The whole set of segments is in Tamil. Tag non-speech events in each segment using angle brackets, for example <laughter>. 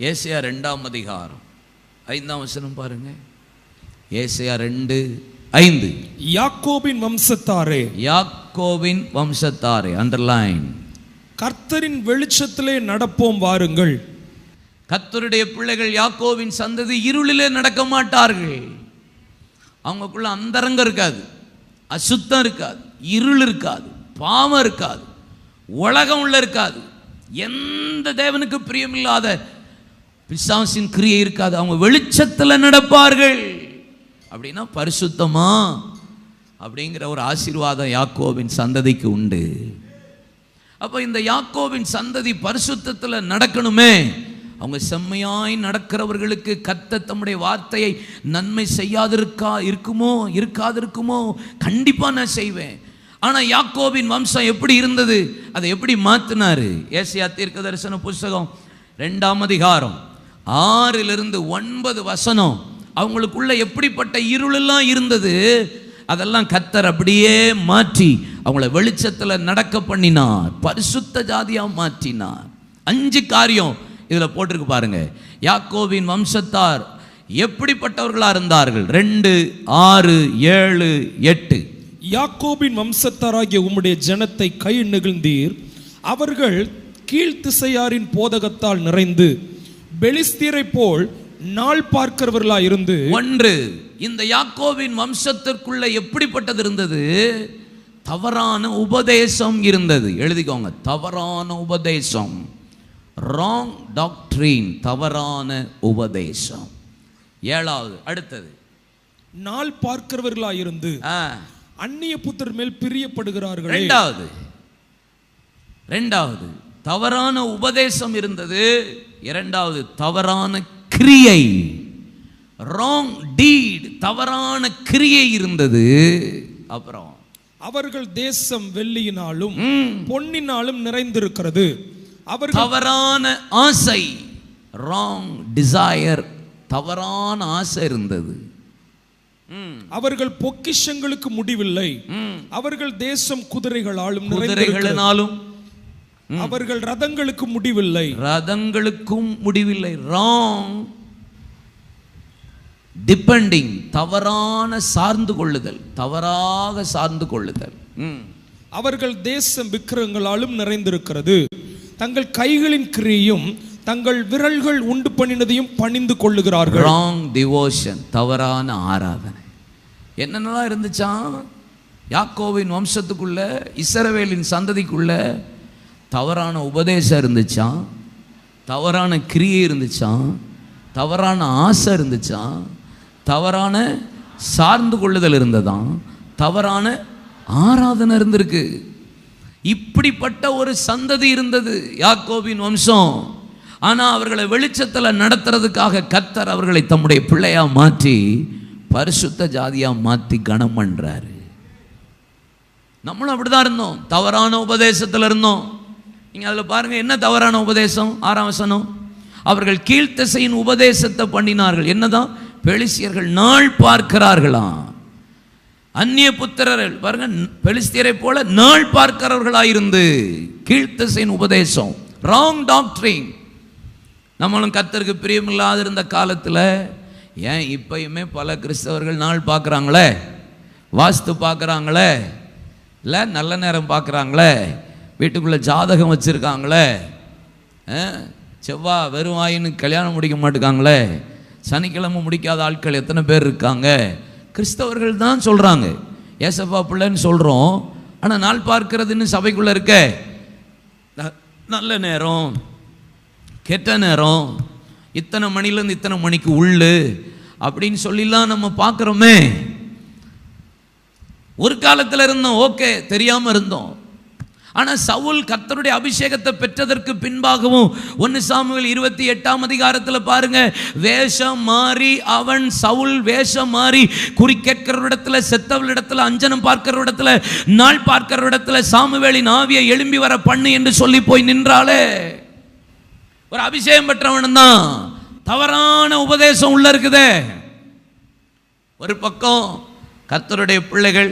ஏசையா ரெண்டாம் அதிகாரம். ஐந்தாம் வசனம் பாருங்க. ஏசையா ரெண்டு ஐந்து. யாக்கோபின் வம்சத்தாரே. யாக்கோவின் வம்சத்தாரே அண்டர்லைன் கர்த்தரின் வெளிச்சத்திலே நடப்போம் வாருங்கள். கர்த்தருடைய பிள்ளைகள் யாக்கோவின் சந்ததி இருளிலே நடக்க மாட்டார்கள். அவங்களுக்குள்ள அந்தரங்கம் இருக்காது. அசுத்தம் இருக்காது. இருள் இருக்காது. பாவம் இருக்காது. உலகம் உள்ள இருக்காது. எந்த தேவனுக்கு பிரியமில்லாத பிசாசின் கிரியை இருக்காது. அவங்க வெளிச்சத்தில் நடப்பார்கள். அப்படின்னா பரிசுத்தமா? அப்படிங்கிற ஒரு ஆசீர்வாதம் யாக்கோவின் சந்ததிக்கு உண்டு. அப்போ இந்த யாக்கோவின் சந்ததி பரிசுத்தத்தில் நடக்கணுமே? அவங்க செம்மையாய் நடக்கிறவர்களுக்கு கத்த தம்முடைய வார்த்தையை நன்மை செய்யாதிருக்கா இருக்குமோ இருக்காதிருக்குமோ? கண்டிப்பாக நான் செய்வேன். ஆனால் யாக்கோவின் வம்சம் எப்படி இருந்தது? அதை எப்படி மாற்றினாரு ஏசியா தீர்க்க தரிசன புஸ்தகம் ரெண்டாம் அதிகாரம். ஆறிலிருந்து ஒன்பது வசனம். அவங்களுக்குள்ள எப்படிப்பட்ட இருளெல்லாம் இருந்தது? அதெல்லாம் கத்தர் அப்படியே மாற்றி அவங்கள வெளிச்சத்தில் நடக்க பண்ணினார். பரிசுத்த ஜாதியாக மாற்றினார். அஞ்சு காரியம் இதில் போட்டிருக்கு பாருங்க. யாக்கோவின் வம்சத்தார் எப்படிப்பட்டவர்களாக இருந்தார்கள்? ரெண்டு ஆறு ஏழு எட்டு. யாக்கோபின் வம்சத்தாராகிய உம்முடைய ஜனத்தை கை நெகிழ்ந்தீர். அவர்கள் கீழ்த்திசையாரின் போதகத்தால் நிறைந்து பெலிஸ்தீரை போல் நாள் பார்க்கிறவர்களா இருந்து ஒன்று இந்த யாக்கோவின் வம்சத்திற்குள்ள எப்படிப்பட்டது இருந்தது? தவறான உபதேசம் இருந்தது. எழுதிக்கோங்க. தவறான உபதேசம். ராங் டாக்ட்ரீன் தவறான உபதேசம். ஏழாவது அடுத்தது. நாள் பார்க்கிறவர்களா இருந்து அந்நிய புத்தர் மேல் பிரியப்படுகிறார்களே. ரெண்டாவது. ரெண்டாவது தவறான உபதேசம் இருந்தது. இரண்டாவது தவறான கிரியை. ராங் டீட் தவறான கிரியை இருந்தது. அப்புறம். அவர்கள் தேசம் வெள்ளியினாலும் பொன்னினாலும் நிறைந்திருக்கிறது. அவர்கள் தவறான ஆசை. ராங் டிசையர் தவறான ஆசை இருந்தது. ம், அவர்கள் பொக்கிஷங்களுக்கு முடிவில்லை. ம். அவர்கள் தேசம் குதிரைகளாலும் குதிரைகளினாலும் அவர்கள் ரதங்களுக்கு முடிவில்லை. ரதங்களுக்கும் முடிவில்லை. ராங் டிபெண்டிங் தவறான சார்ந்து கொள்ளுதல். தவறாக சார்ந்து கொள்ளுதல். ம். அவர்கள் தேசம் விக்கிரகங்களாலும் நிறைந்திருக்கிறது. தங்கள் கைகளின் கிரியையும் தங்கள் விரல்கள் உண்டு பண்ணினதையும் பணிந்து கொள்ளுகிறார்கள். ராங் டிவோஷன் தவறான ஆராதனை. என்னென்னலாம் இருந்துச்சாம்? யாக்கோவின் வம்சத்துக்குள்ள இஸ்ரவேலின் சந்ததிக்குள்ள தவறான உபதேசம் இருந்துச்சாம்? தவறான கிரியை இருந்துச்சாம்? தவறான ஆசை இருந்துச்சாம்? தவறான சார்ந்து கொள்ளுதல் இருந்ததான் தவறான ஆராதனை இருந்திருக்கு. இப்படிப்பட்ட ஒரு சந்ததி இருந்தது யாக்கோபின் வம்சம். ஆனால் அவர்களை வெளிச்சத்தில் நடத்துறதுக்காக கத்தர் அவர்களை தம்முடைய பிள்ளையாக மாற்றி பரிசுத்த ஜாதியாக மாற்றி கனம் பண்ணுறாரு நம்மளும் அப்படிதான் இருந்தோம். தவறான உபதேசத்தில் இருந்தோம். நீங்கள் அதில் பாருங்கள் என்ன தவறான உபதேசம்? ஆறாம் வசனம். அவர்கள் கீழ்த்திசையின் உபதேசத்தை பண்ணினார்கள். என்னதான்? பெலிசியர்கள் நாள் பார்க்கிறார்களாம். அந்நிய புத்திரர்கள் பாருங்க பெலிஸ்தியரை போல நாள் பார்க்கிறவர்களாயிருந்து கீழ்த்திசையின் உபதேசம். ராங் டாக்டரிங் நம்மளும் கத்தருக்கு பிரியமில்லாத இருந்த காலத்தில் ஏன் இப்பயுமே பல கிறிஸ்தவர்கள் நாள் பார்க்குறாங்களே? வாஸ்து பார்க்குறாங்களே? இல்லை நல்ல நேரம் பார்க்குறாங்களே? வீட்டுக்குள்ளே ஜாதகம் வச்சுருக்காங்களே செவ்வாய் வெறுவாயின்னு கல்யாணம் முடிக்க மாட்டுக்காங்களே சனிக்கிழமை முடிக்காத ஆட்கள் எத்தனை பேர் இருக்காங்க? கிறிஸ்தவர்கள் தான் சொல்கிறாங்க ஏசப்பா பிள்ளைன்னு சொல்கிறோம் ஆனால் நாள் பார்க்கறதுன்னு சபைக்குள்ளே இருக்க? நல்ல நேரம் கெட்ட நேரம் இத்தனை மணிலேருந்து இத்தனை மணிக்கு உள்ளு அப்படின்னு சொல்லிலாம் நம்ம பார்க்குறோமே. ஒரு காலத்தில் இருந்தோம் ஓகே தெரியாமல் இருந்தோம். ஆனால் சவுல் கர்த்தருடைய அபிஷேகத்தை பெற்றதற்கு பின்பாகவும் ஒன்று சாமுவில் இருபத்தி எட்டாம் அதிகாரத்தில் பாருங்க வேஷம் மாறி அவன் சவுல் வேஷம் மாறி குறி செத்தவள் இடத்துல அஞ்சனம் பார்க்கிற இடத்துல நாள் பார்க்கிற இடத்துல சாமுவேலின் ஆவியை எழும்பி வர பண்ணு என்று சொல்லி போய் நின்றாளே. ஒரு அபிஷேகம் பெற்றவன் தான். தவறான உபதேசம் உள்ள இருக்குதே. ஒரு பக்கம் கர்த்தருடைய பிள்ளைகள்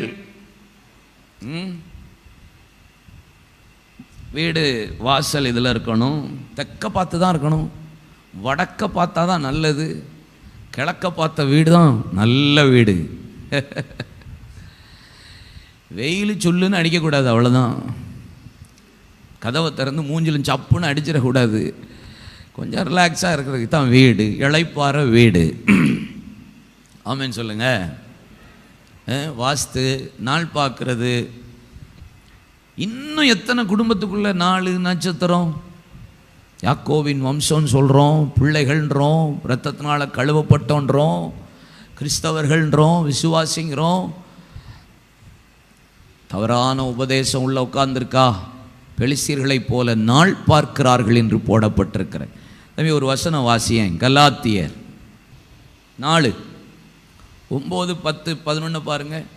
ம், வீடு வாசல் இதில் இருக்கணும். தெக்க பார்த்து தான் இருக்கணும். வடக்க பார்த்தா தான் நல்லது. கிழக்க பார்த்த வீடு தான் நல்ல வீடு. <laughs> வெயில் சொல்லுன்னு அடிக்கக்கூடாது அவ்வளோதான் கதவை திறந்து மூஞ்சிலும் சப்புன்னு அடிச்சிடக்கூடாது. கொஞ்சம் ரிலாக்ஸாக இருக்கிறதுக்கு தான் வீடு. இளைப்பாற வீடு. <clears throat> ஆமேன்னு சொல்லுங்கள் வாஸ்து நாள் பார்க்குறது இன்னும் எத்தனை குடும்பத்துக்குள்ள நாலு நட்சத்திரம்? யாக்கோவின் வம்சம்னு சொல்கிறோம் பிள்ளைகள்ன்றோம் இரத்தத்தினால் கழுவப்பட்டோன்றோம் கிறிஸ்தவர்கள்ன்றோம் விசுவாசிங்கிறோம். தவறான உபதேசம் உள்ள உட்கார்ந்துருக்கா? பெலிஸ்தீர்களைப் போல நாள் பார்க்கிறார்கள் என்று போடப்பட்டிருக்கிற தம்பி ஒரு வசனம் வாசியேன். கலாத்தியர் நாலு ஒம்பது பத்து பதினொன்று பாருங்கள்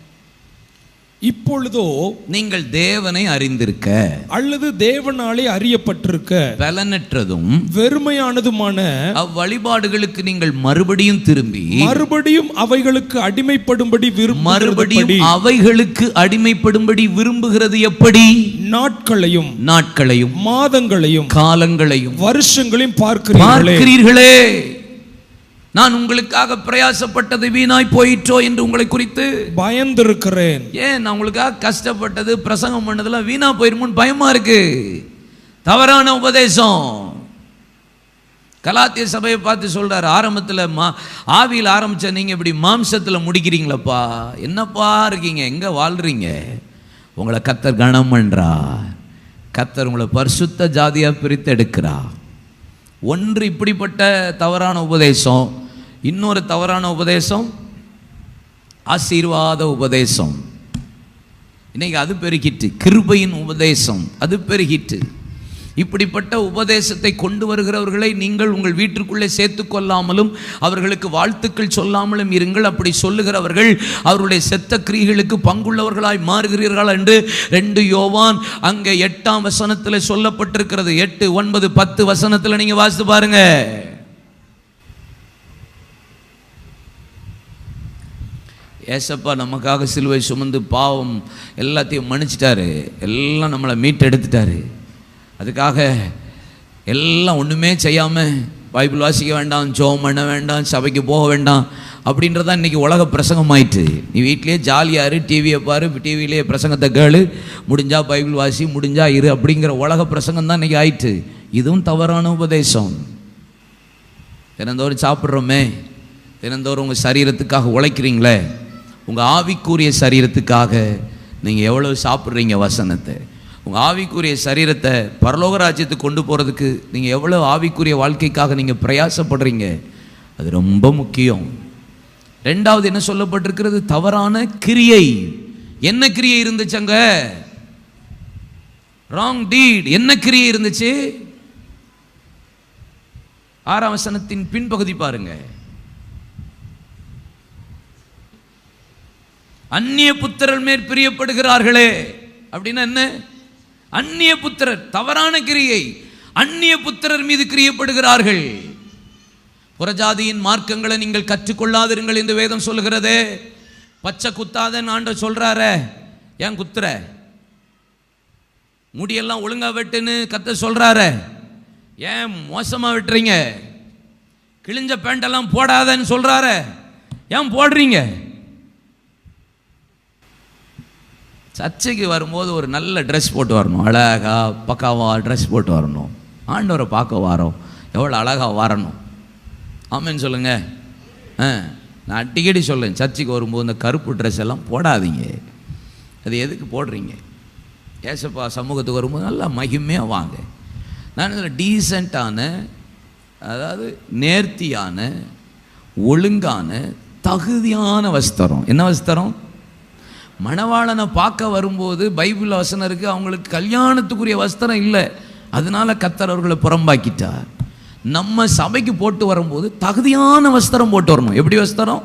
இப்பொழுதோ நீங்கள் தேவனை அறிந்திருக்க. அல்லது தேவனாலே அறியப்பட்டிருக்க. பலனற்றதும் வெறுமையானதுமான அவ்வழிபாடுகளுக்கு நீங்கள் மறுபடியும் திரும்பி. மறுபடியும் அவைகளுக்கு அடிமைப்படும்படி மறுபடியும் அவைகளுக்கு அடிமைப்படும்படி விரும்புகிறது எப்படி? நாட்களையும் நாட்களையும் மாதங்களையும் காலங்களையும். வருஷங்களையும் பார்க்கிறீர்களே. பார்க்கிறீர்களே. நான் உங்களுக்காக பிரயாசப்பட்டது வீணாய் போயிற்றோ என்று உங்களை குறித்து? பயந்திருக்கிறேன். ஏன்? நான் உங்களுக்காக கஷ்டப்பட்டது பிரசங்கம் பண்ணதெல்லாம் வீணா போயிருமோன்னு பயமா இருக்கு. தவறான உபதேசம். கலாத்திய சபையை பார்த்து சொல்றாரு ஆரம்பத்தில் மா ஆவியில் ஆரம்பிச்ச நீங்க இப்படி மாம்சத்தில் முடிக்கிறீங்களப்பா. என்னப்பா இருக்கீங்க? எங்க வாழ்றீங்க? உங்களை கத்தர் கணம் பண்றார். கத்தர் உங்களை பரிசுத்த ஜாதியா பிரித்து எடுக்கிறார் ஒன்று இப்படிப்பட்ட தவறான உபதேசம் இன்னொரு தவறான உபதேசம் ஆசீர்வாத உபதேசம். இன்னைக்கு அது பெருகிட்டு கிருபையின் உபதேசம் அது பெருகிட்டு. இப்படிப்பட்ட உபதேசத்தை கொண்டு வருகிறவர்களை நீங்கள் உங்கள் வீட்டிற்குள்ளே சேர்த்து கொள்ளாமலும் அவர்களுக்கு வாழ்த்துக்கள் சொல்லாமலும் இருங்கள். அப்படி சொல்லுகிறவர்கள் அவருடைய செத்த கிரிகளுக்கு பங்குள்ளவர்களாய் மாறுகிறீர்கள் என்று ரெண்டு யோவான் அங்கே எட்டாம் வசனத்தில் சொல்லப்பட்டிருக்கிறது. எட்டு ஒன்பது பத்து வசனத்தில் நீங்கள் வாசித்து பாருங்கள் ஏசப்பா நமக்காக சிலுவை சுமந்து பாவம் எல்லாத்தையும் மன்னிச்சிட்டாரு. எல்லாம் நம்மளை மீட்டெடுத்துட்டாரு. அதுக்காக எல்லாம் ஒன்றுமே செய்யாமல் பைபிள் வாசிக்க வேண்டாம் ஜோம் பண்ண வேண்டாம் சபைக்கு போக வேண்டாம் அப்படின்றதான் இன்றைக்கி உலக பிரசங்கம் ஆயிட்டு நீ வீட்லேயே ஜாலியாரு டிவியை பாரு டிவியிலேயே பிரசங்கத்தை கேளு. முடிஞ்சால் பைபிள் வாசி முடிஞ்சா இரு அப்படிங்கிற உலக பிரசங்கம் தான் இன்றைக்கி ஆயிட்டு. இதுவும் தவறான உபதேசம். தினந்தோறும் சாப்பிட்றோமே. தினந்தோறும் உங்கள் சரீரத்துக்காக உழைக்கிறீங்களே. உங்கள் ஆவிக்குரிய சரீரத்துக்காக நீங்கள் எவ்வளோ சாப்பிட்றீங்க வசனத்தை? உங்கள் ஆவிக்குரிய சரீரத்தை பரலோக ராஜ்யத்துக்கு கொண்டு போகிறதுக்கு நீங்கள் எவ்வளோ ஆவிக்குரிய வாழ்க்கைக்காக நீங்கள் பிரயாசப்படுறீங்க? அது ரொம்ப முக்கியம். ரெண்டாவது என்ன சொல்லப்பட்டிருக்கிறது? தவறான கிரியை. என்ன கிரியை இருந்துச்சு அங்கே? ராங் டீட் என்ன கிரியை இருந்துச்சு? ஆறாம் வசனத்தின் பின்பகுதி பாருங்கள் அந்நிய புத்திரர் மேல் பிரியப்படுகிறார்களே. அப்படின்னா என்ன? அந்நிய புத்திரர் தவறான கிரியை அந்நிய புத்திரர் மீது கிரியப்படுகிறார்கள். புறஜாதியின் மார்க்கங்களை நீங்கள் கற்றுக்கொள்ளாதிருங்கள் என்று வேதம் சொல்கிறதே பச்சை குத்தாதன்னு ஆண்ட சொல்கிறார ஏன் குத்துற? முடியெல்லாம் ஒழுங்கா வெட்டுன்னு கத்த சொல்கிறார ஏன் மோசமாக வெட்டுறீங்க? கிழிஞ்ச பேண்டெல்லாம் போடாதன்னு சொல்கிறார ஏன் போடுறீங்க? சர்ச்சைக்கு வரும்போது ஒரு நல்ல ட்ரெஸ் போட்டு வரணும். அழகா பக்காவாக ட்ரெஸ் போட்டு வரணும். ஆண்டவரை பார்க்க வரோம். எவ்வளோ அழகாக வரணும். ஆமேன்னு சொல்லுங்கள் ஆ நான் அடிக்கடி சொல்லேன் சர்ச்சுக்கு வரும்போது இந்த கருப்பு ட்ரெஸ் எல்லாம் போடாதீங்க. அது எதுக்கு போடுறீங்க? ஏசப்பா சமூகத்துக்கு வரும்போது நல்லா மகிமையாக வாங்க. நான் இதில் டீசெண்டான அதாவது நேர்த்தியான ஒழுங்கான தகுதியான வஸ்திரம். என்ன வஸ்திரம்? மணவாளனை பார்க்க வரும்போது பைபிள் வசனம் இருக்குது அவங்களுக்கு கல்யாணத்துக்குரிய வஸ்திரம் இல்லை. அதனால கத்தர் அவர்களை புறம்பாக்கிட்டார். நம்ம சபைக்கு போட்டு வரும்போது தகுதியான வஸ்திரம் போட்டு வரணும். எப்படி வஸ்திரம்?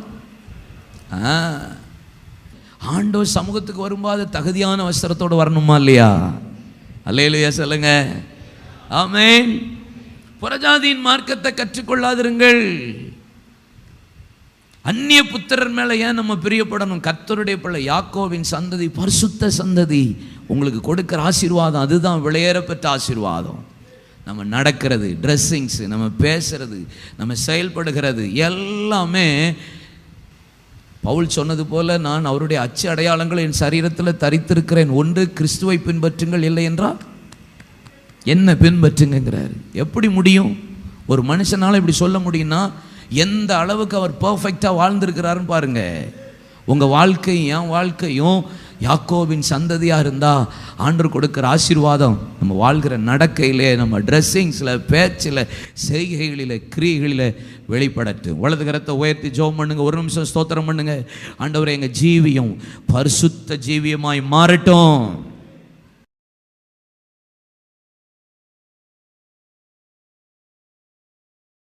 ஆ. ஆண்டவர் சமூகத்துக்கு வரும்போது தகுதியான வஸ்திரத்தோடு வரணுமா இல்லையா? அல்லையா சொல்லுங்க. ஆமேன். புறஜாதியின் மார்க்கத்தை கற்றுக்கொள்ளாதிருங்கள். அந்நிய புத்திரர் மேலே ஏன் நம்ம பிரியப்படணும்? கர்த்தருடைய பிள்ளை யாக்கோவின் சந்ததி பரிசுத்த சந்ததி. உங்களுக்கு கொடுக்கிற ஆசீர்வாதம் அதுதான் விளையேற பெற்ற ஆசீர்வாதம். நம்ம நடக்கிறது ட்ரெஸ்ஸிங்ஸு நம்ம பேசுறது நம்ம செயல்படுகிறது எல்லாமே பவுல் சொன்னது போல நான் அவருடைய அச்சு அடையாளங்கள் என் சரீரத்தில் தரித்திருக்கிறேன். ஒன்று கிறிஸ்துவை பின்பற்றுங்கள் இல்லை என்றால் என்ன பின்பற்றுங்கிறார் எப்படி முடியும்? ஒரு மனுஷனால் இப்படி சொல்ல முடியும்னா எந்த அளவுக்கு அவர் பர்ஃபெக்டாக வாழ்ந்திருக்கிறாருன்னு பாருங்கள் உங்கள் வாழ்க்கையும் என் வாழ்க்கையும் யாக்கோவின் சந்ததியாக இருந்தால் ஆண்டு கொடுக்குற ஆசீர்வாதம் நம்ம வாழ்கிற நடக்கையிலே நம்ம ட்ரெஸ்ஸிங்ஸில் பேச்சில் செய்கைகளில் கிரியைகளில் வெளிப்படட்டும். வலது கரத்தை உயர்த்தி ஜோம் பண்ணுங்க. ஒரு நிமிஷம் ஸ்தோத்திரம் பண்ணுங்க. ஆண்டவர் எங்கள் ஜீவியம் பரிசுத்த ஜீவியமாய் மாறட்டும்.